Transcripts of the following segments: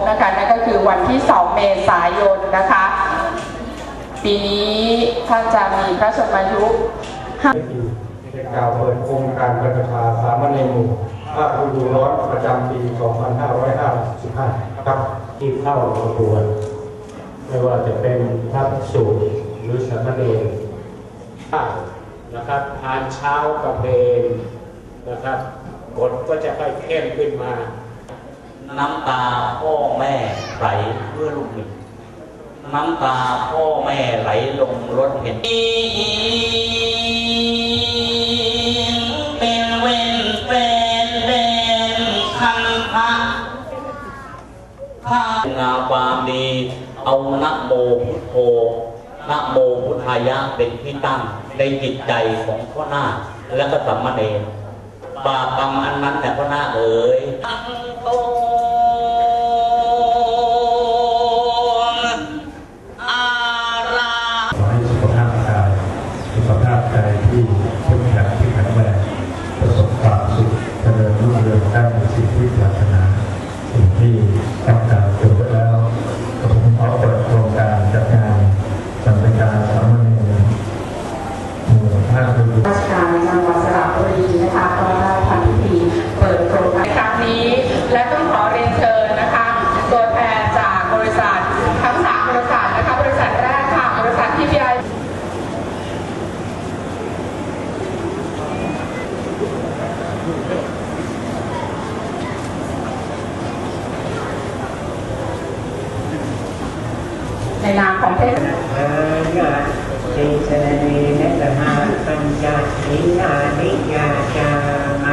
นะคะนั่นก็คือวันที่ 2 เมษายนนะคะ ปีนี้ท่านจะมีพระชนมายุได้กล่าวเปิดโครงการบรรพชาสามเณรหมู่ภาคฤดูร้อนประจำปี 2555 ครับ ที่เข้าประกวดไม่ว่าจะเป็นพระภิกษุหรือสามเณรนะครับทานเช้ากับเพลนนะครับบทก็จะค่อยเข้มขึ้นมา น้ำตาพ่อแม่ไหลเพื่อลูกหนึ่งน้ำตาพ่อแม่ไหลลงรถเห็นเป็นเว้นเป็นเป็นคันพระพางามความดีเอานะโมพุทโธนะโมพุทธายะเป็นที่ตั้งในจิตใจของพ่อหน้าคและก็สัมมาเนรบาปกรรมอันนั้นแต่ยพ่อหน้าคเอ๋ย นเชิญนะคะ ตัวแทนจากบริษัททั้งสามบริษัทนะคะ บริษัทแรกค่ะ บริษัทที่พีไอในนามของเทศอายะเจสนเนตหาปัญจนิยานิยาจาม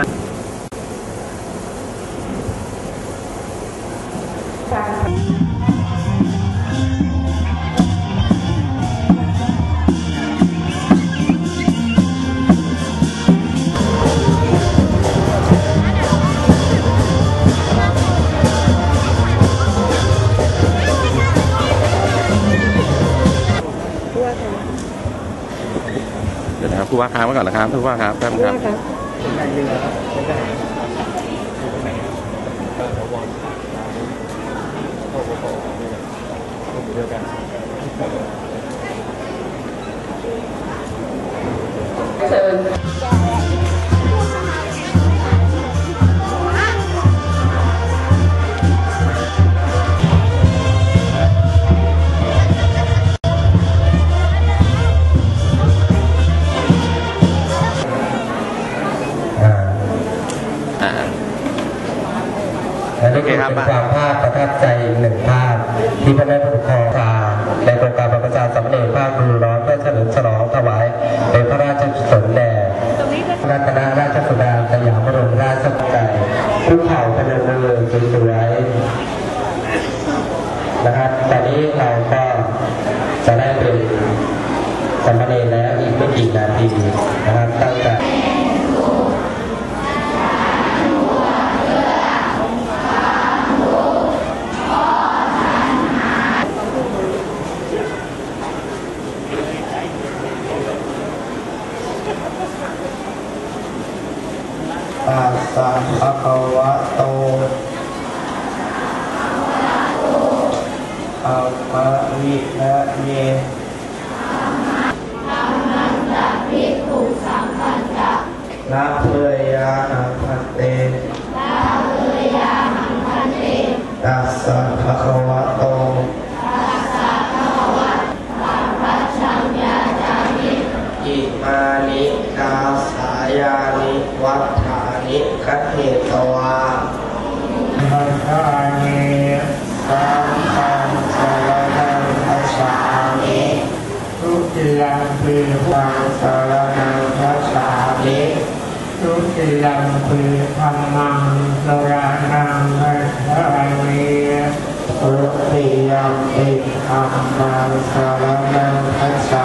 ดี๋ยวนะครับผู้ว่าค้างไว้ก่อนนะครับผู้ว่าครับท่านครับเและนี่คือเป็นความภาพประทับใจอีกหนึ่งภาพที่พระแม่ผู้ปกครองพาในโครงการบรรพชาสามเณรภาคฤดูร้อนเพื่อเฉลิมฉลองถวายเป็นพระราชกุศลแด่รัตนราชสุดาสยามบรมราชกุใจผู้เผ่าพนมมือสวยๆนะครับ ตอนนี้เราก็จะได้เป็นสามเณรแล้วอีกไม่กี่นาทีนะครับตั้งแต่ตัสสะ ภะคะวะโตอะมะวินะเยนะเพยาหังพันเตตัสสะภะคะวะโตอิมานิกาสายานิวัฏ ฐานิคเทตวามังคานิสัมปันสารนังคัจฉามิทุติยัมปีวังสารนังคัจฉามิทุติยัมปีธรรมังสารนังคัจฉามิทุติยัมปีธรรมังสารนังคัจฉา